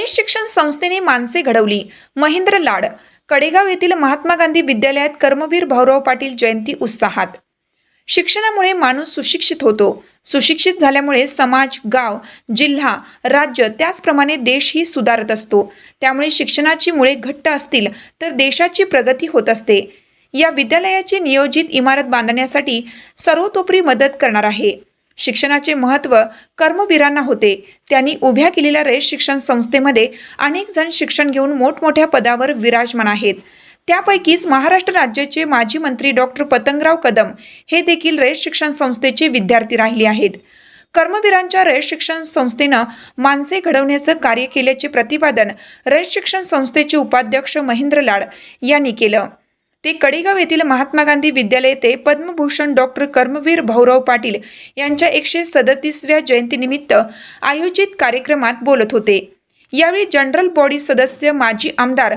रयत शिक्षण संस्थेने माणसे घडवली. महेंद्र लाड कडेगाव येथील महात्मा गांधी विद्यालयात कर्मवीर भाऊराव पाटील जयंती उत्साहात. शिक्षणामुळे माणूस सुशिक्षित होतो. सुशिक्षित झाल्यामुळे समाज गाव जिल्हा राज्य त्याचप्रमाणे देशही सुधारत असतो. त्यामुळे शिक्षणाची मुळे घट्ट असतील तर देशाची प्रगती होत असते. या विद्यालयाची नियोजित इमारत बांधण्यासाठी सर्वतोपरी मदत करणार आहे. शिक्षणाचे महत्त्व कर्मवीरांना होते. त्यांनी उभ्या केलेल्या रयत शिक्षण संस्थेमध्ये अनेक जण शिक्षण घेऊन मोठमोठ्या पदावर विराजमान आहेत. त्यापैकीच महाराष्ट्र राज्याचे माजी मंत्री डॉक्टर पतंगराव कदम हे देखील रयत शिक्षण संस्थेचे विद्यार्थी राहिले आहेत. कर्मवीरांच्या रयत शिक्षण संस्थेनं माणसे घडवण्याचं कार्य केल्याचे प्रतिपादन रयत शिक्षण संस्थेचे उपाध्यक्ष महेंद्र लाड यांनी केलं. ते कडेगाव येथील महात्मा गांधी विद्यालय ते पद्मभूषण डॉक्टर कर्मवीर भाऊराव पाटील यांच्या एकशे सदतीसव्या जयंतीनिमित्त आयोजित कार्यक्रमात बोलत होते. यावेळी जनरल बॉडी सदस्य माजी आमदार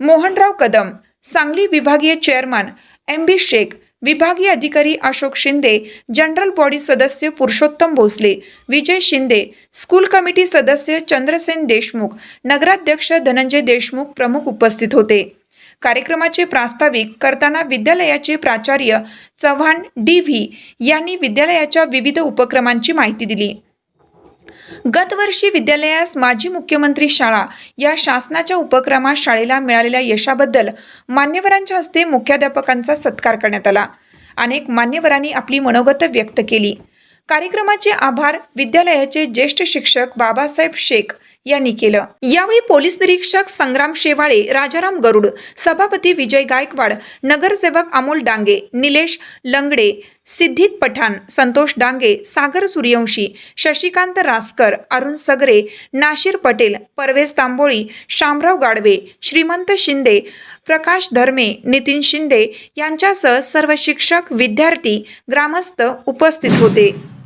मोहनराव कदम सांगली विभागीय चेअरमन एम बी शेख विभागीय अधिकारी अशोक शिंदे जनरल बॉडी सदस्य पुरुषोत्तम भोसले विजय शिंदे स्कूल कमिटी सदस्य चंद्रसेन देशमुख नगराध्यक्ष धनंजय देशमुख प्रमुख उपस्थित होते. कार्यक्रमाचे प्रास्ताविक करताना विद्यालयाचे प्राचार्य चव्हाण डी व्ही यांनी विद्यालयाच्या विविध उपक्रमांची माहिती दिली. गतवर्षी विद्यालयास माजी मुख्यमंत्री शाळा या शासनाच्या उपक्रमात शाळेला मिळालेल्या यशाबद्दल मान्यवरांच्या हस्ते मुख्याध्यापकांचा सत्कार करण्यात आला. अनेक मान्यवरांनी आपली मनोगत व्यक्त केली. कार्यक्रमाचे आभार विद्यालयाचे ज्येष्ठ शिक्षक बाबासाहेब शेख यांनी केलं. यावेळी पोलीस निरीक्षक संग्राम शेवाळे राजाराम गरुड सभापती विजय गायकवाड नगरसेवक अमोल डांगे निलेश लंगडे सिद्धिक पठाण संतोष डांगे सागर सूर्यवंशी शशिकांत रासकर अरुण सगरे नाशिर पटेल परवेज तांबोळी शामराव गाडवे श्रीमंत शिंदे प्रकाश धर्मे नितीन शिंदे यांच्यासह सर्व शिक्षक विद्यार्थी ग्रामस्थ उपस्थित होते.